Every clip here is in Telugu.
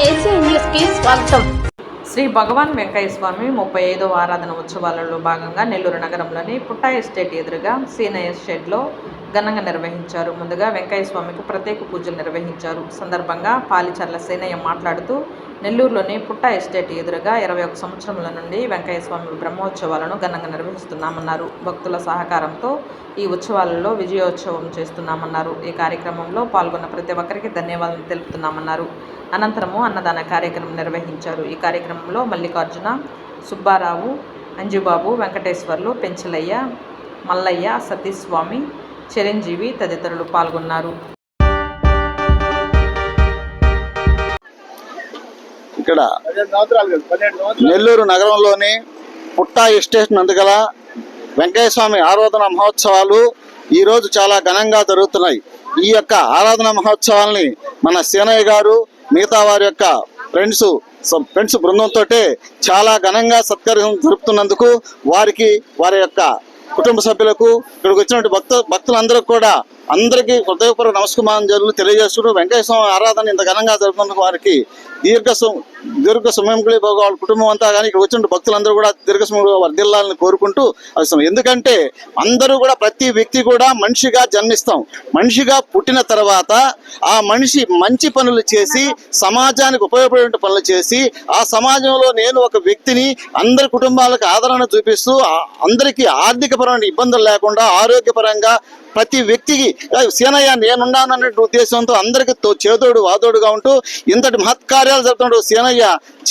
స్వాగతం. శ్రీ భగవాన్ వెంకయ్య స్వామి ముప్పై ఐదవ ఆరాధన ఉత్సవాలలో భాగంగా నెల్లూరు నగరంలోని పుట్టా ఎస్టేట్ ఎదురుగా సీనయ్య షెడ్లో ఘనంగా నిర్వహించారు. ముందుగా వెంకయ్య స్వామికి ప్రత్యేక పూజలు నిర్వహించారు. సందర్భంగా పాలిచర్ల సేనయ్య మాట్లాడుతూ నెల్లూరులోని పుట్ట ఎస్టేట్ ఎదురుగా ఇరవై ఒక సంవత్సరముల నుండి వెంకయ్య స్వామి బ్రహ్మోత్సవాలను ఘనంగా నిర్వహిస్తున్నామన్నారు. భక్తుల సహకారంతో ఈ ఉత్సవాలలో విజయోత్సవం చేస్తున్నామన్నారు. ఈ కార్యక్రమంలో పాల్గొన్న ప్రతి ఒక్కరికి ధన్యవాదాలు తెలుపుతున్నామన్నారు. అనంతరము అన్నదాన కార్యక్రమం నిర్వహించారు. ఈ కార్యక్రమంలో మల్లికార్జున సుబ్బారావు అంజుబాబు వెంకటేశ్వర్లు పెంచలయ్య మల్లయ్య సతీష్ స్వామి చిరంజీవి తదితరులు పాల్గొన్నారు. ఇక్కడ నెల్లూరు నగరంలోని పుట్టా ఎస్టేట్ నందుగల వెంకయ్య స్వామి ఆరాధన మహోత్సవాలు ఈ రోజు చాలా ఘనంగా జరుగుతున్నాయి. ఈ యొక్క ఆరాధన మహోత్సవాల్ని మన సీనయ్య గారు మిగతా వారి యొక్క ఫ్రెండ్స్ ఫ్రెండ్స్ బృందంతో చాలా ఘనంగా సత్కార్యం జరుపుతున్నందుకు వారికి వారి యొక్క కుటుంబ సభ్యులకు ఇక్కడికి వచ్చినటువంటి భక్త భక్తులందరికీ కూడా అందరికీ హృదయపూర్వక నమస్కారం జరుగుతూ తెలియజేస్తూ వెంకటేశ్వర ఆరాధన ఇంత ఘనంగా జరుపుతున్న వారికి దీర్ఘ దీర్ఘ సమయంలో వాళ్ళ కుటుంబం అంతా కానీ ఇక్కడ వచ్చిన భక్తులందరూ కూడా దీర్ఘ సమయంలో వర్ధిల్లాలని కోరుకుంటూ అవసరం ఎందుకంటే అందరూ కూడా ప్రతి వ్యక్తి కూడా మనిషిగా జన్మిస్తాం. మనిషిగా పుట్టిన తర్వాత ఆ మనిషి మంచి పనులు చేసి సమాజానికి ఉపయోగపడే పనులు చేసి ఆ సమాజంలో నేను ఒక వ్యక్తిని అందరి కుటుంబాలకు ఆదరణ చూపిస్తూ అందరికీ ఆర్థికపరమైన ఇబ్బందులు లేకుండా ఆరోగ్యపరంగా ప్రతి వ్యక్తికి "ఏ, సీనయ్య నేనున్నాననే ఉద్దేశంతో అందరికీ తో- చేదోడు వాదోడుగా ఉంటూ ఇంతటి మహత్కార్యాలు జరుగుతున్నాడు సీనయ్య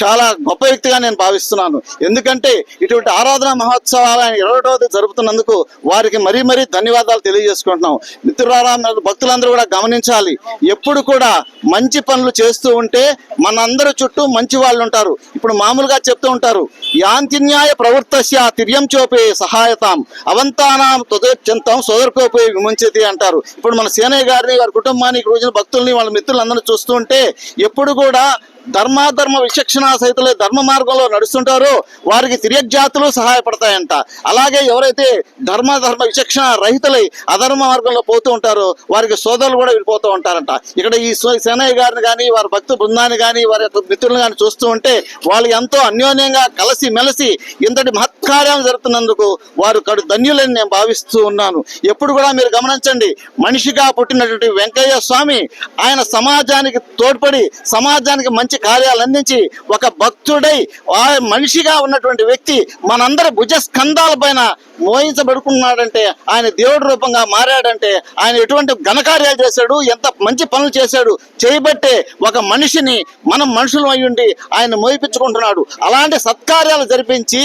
చాలా గొప్ప వ్యక్తిగా నేను భావిస్తున్నాను. ఎందుకంటే ఇటువంటి ఆరాధన మహోత్సవాలు ఆయన ఇరవై జరుపుతున్నందుకు వారికి మరీ మరీ ధన్యవాదాలు తెలియజేసుకుంటున్నాం. మిత్రులారా భక్తులందరూ కూడా గమనించాలి. ఎప్పుడు కూడా మంచి పనులు చేస్తూ ఉంటే మనందరి చుట్టూ మంచి వాళ్ళు ఉంటారు. ఇప్పుడు మామూలుగా చెప్తూ ఉంటారు యాంతిన్యాయ ప్రవృత్తస్య తిర్యం చోపే సహాయతాం అవంతానం తొదత్యంతం సోదరుకోపే విముంచతి అంటారు. ఇప్పుడు మన సేనయ్య గారిని వారి కుటుంబానికి రోజున భక్తుల్ని వాళ్ళ మిత్రులందరినీ చూస్తూ ఉంటే ఎప్పుడు కూడా ధర్మాధర్మ విచక్షణ సహితులు ధర్మ మార్గంలో నడుస్తుంటారో వారికి తిరియజ్జాతులు సహాయపడతాయంట. అలాగే ఎవరైతే ధర్మ ధర్మ విచక్షణ రహితులై అధర్మ మార్గంలో పోతూ ఉంటారో వారికి సోదరులు కూడా వెళ్ళిపోతూ ఉంటారంట. ఇక్కడ ఈ సేనయ్య గారిని కానీ వారి భక్తు బృందాన్ని కానీ వారి యొక్క మిత్రులను కానీ చూస్తూ ఉంటే వాళ్ళు ఎంతో అన్యోన్యంగా కలిసి మెలిసి ఇంతటి మహత్కార్యం జరుగుతున్నందుకు వారు కడు ధన్యులని నేను భావిస్తూ ఉన్నాను. ఎప్పుడు కూడా మీరు గమనించండి మనిషిగా పుట్టినటువంటి వెంకయ్య స్వామి ఆయన సమాజానికి తోడ్పడి సమాజానికి మంచి కార్యాలు అందించి ఒక భక్తుడై ఆ మనిషిగా ఉన్నటువంటి వ్యక్తి మనందరి భుజ స్కంధాల పైన మోహించబడుకున్నాడంటే ఆయన దేవుడి రూపంగా మారాడంటే ఆయన ఎటువంటి ఘనకార్యాలు చేశాడు ఎంత మంచి పనులు చేశాడు చేయబట్టే ఒక మనిషిని మనం మనుషులు అయ్యుండి ఆయన మోయిపించుకుంటున్నాడు అలాంటి సత్కార్యాలు జరిపించి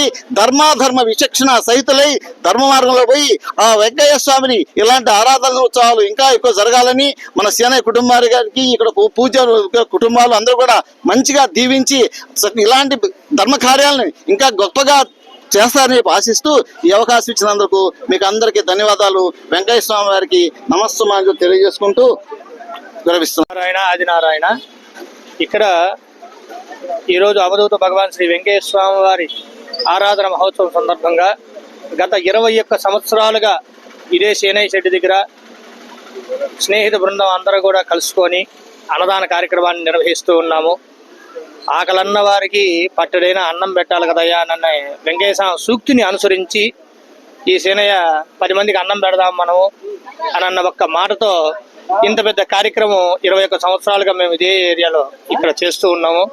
ధర్మాధర్మ విచక్షణ సహితులై ధర్మ మార్గంలో పోయి ఆ వెంకయ్య స్వామిని ఇలాంటి ఆరాధన ఉత్సవాలు ఇంకా ఎక్కువ జరగాలని మన సేనయ్య కుటుంబారి గారికి ఇక్కడ పూజ కుటుంబాలు అందరూ కూడా మంచిగా దీవించి ఇలాంటి ధర్మ కార్యాలను ఇంకా గొప్పగా చేస్తారని ఆశిస్తూ ఈ అవకాశం ఇచ్చినందుకు మీకు అందరికీ ధన్యవాదాలు. వెంకయ్య స్వామి వారికి నమస్సమాజం తెలియజేసుకుంటూ విరమిస్తున్నాను నారాయణ ఆదినారాయణ. ఇక్కడ ఈరోజు అవధూత భగవాన్ శ్రీ వెంకయ్య స్వామి వారి ఆరాధన మహోత్సవం సందర్భంగా గత ఇరవై ఒక్క సంవత్సరాలుగా ఇదే సేనయ్య శెట్టి దగ్గర స్నేహిత బృందం అందరూ కూడా కలుసుకొని అన్నదాన కార్యక్రమాన్ని నిర్వహిస్తూ ఉన్నాము. ఆకలన్న వారికి పట్టడైన అన్నం పెట్టాలి కదయ్యా అన్న వెంకటేశ్వర సూక్తిని అనుసరించి ఈ సేనయ్య పది మందికి అన్నం పెడదాం మనము అని అన్న ఒక్క మాటతో ఇంత పెద్ద కార్యక్రమం ఇరవై ఒక్క సంవత్సరాలుగా మేము ఇదే ఏరియాలో ఇక్కడ చేస్తూ ఉన్నాము.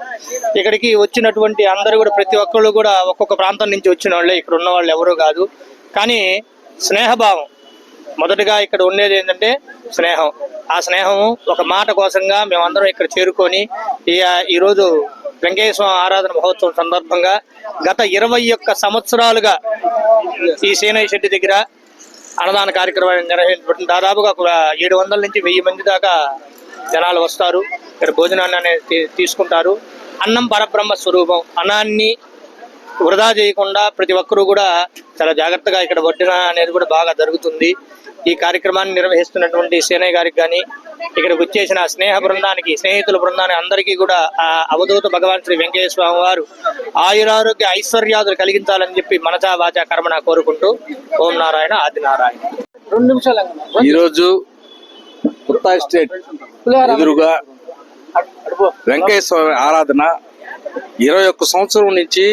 ఇక్కడికి వచ్చినటువంటి అందరూ కూడా ప్రతి ఒక్కళ్ళు కూడా ఒక్కొక్క ప్రాంతం నుంచి వచ్చిన వాళ్ళే ఇక్కడ ఉన్న వాళ్ళు ఎవరూ కాదు. కానీ స్నేహభావం. మొదటగా ఇక్కడ ఉండేది ఏంటంటే స్నేహం. ఆ స్నేహం ఒక మాట కోసంగా మేమందరం ఇక్కడ చేరుకొని ఈరోజు వెంకటేశ్వర ఆరాధన మహోత్సవం సందర్భంగా గత ఇరవై ఒక్క సంవత్సరాలుగా ఈ సేనయ్య శెట్టి దగ్గర అన్నదాన కార్యక్రమాన్ని నిర్వహించబడుతుంది. దాదాపుగా ఏడు వందల నుంచి వెయ్యి మంది దాకా జనాలు వస్తారు. ఇక్కడ భోజనాన్ని అనేది తీసుకుంటారు. అన్నం పరబ్రహ్మ స్వరూపం. అన్నాన్ని వృధా చేయకుండా ప్రతి ఒక్కరూ కూడా చాలా జాగ్రత్తగా ఇక్కడ వడ్డన అనేది కూడా బాగా జరుగుతుంది. ఈ కార్యక్రమాన్ని నిర్వహిస్తున్నటువంటి సేనయ్య గారికి కానీ ఇక్కడికి వచ్చేసిన స్నేహ బృందానికి స్నేహితుల బృందానికి అందరికీ కూడా ఆ అవధూత భగవాన్ శ్రీ వెంకటేశ్వర స్వామి వారు ఆయురారోగ్య ఐశ్వర్యాదులు కలిగించాలని చెప్పి మనసా వాచా కర్మణ కోరుకుంటూ ఓం నారాయణ ఆది నారాయణ. ఈరోజు పుత్తా ఎస్టేట్ ఎదురుగా వెంకయ్య స్వామి ఆరాధన ఇరవై ఒక్క సంవత్సరం నుంచి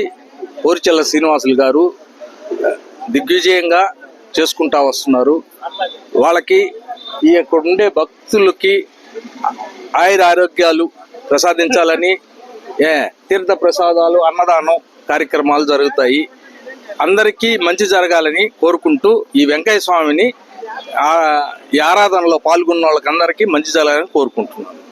పోరిచెల్ల శ్రీనివాసులు గారు దిగ్విజయంగా చేసుకుంటా వస్తున్నారు. వాళ్ళకి ఈ ఇక్కడ ఉండే భక్తులకి ఆయుర ఆరోగ్యాలు ప్రసాదించాలని ఏ తీర్థ ప్రసాదాలు అన్నదానం కార్యక్రమాలు జరుగుతాయి. అందరికీ మంచి జరగాలని కోరుకుంటూ ఈ వెంకయ్య స్వామిని ఈ ఆరాధనలో పాల్గొన్న వాళ్ళకి అందరికీ మంచి జరగాలని కోరుకుంటున్నాను.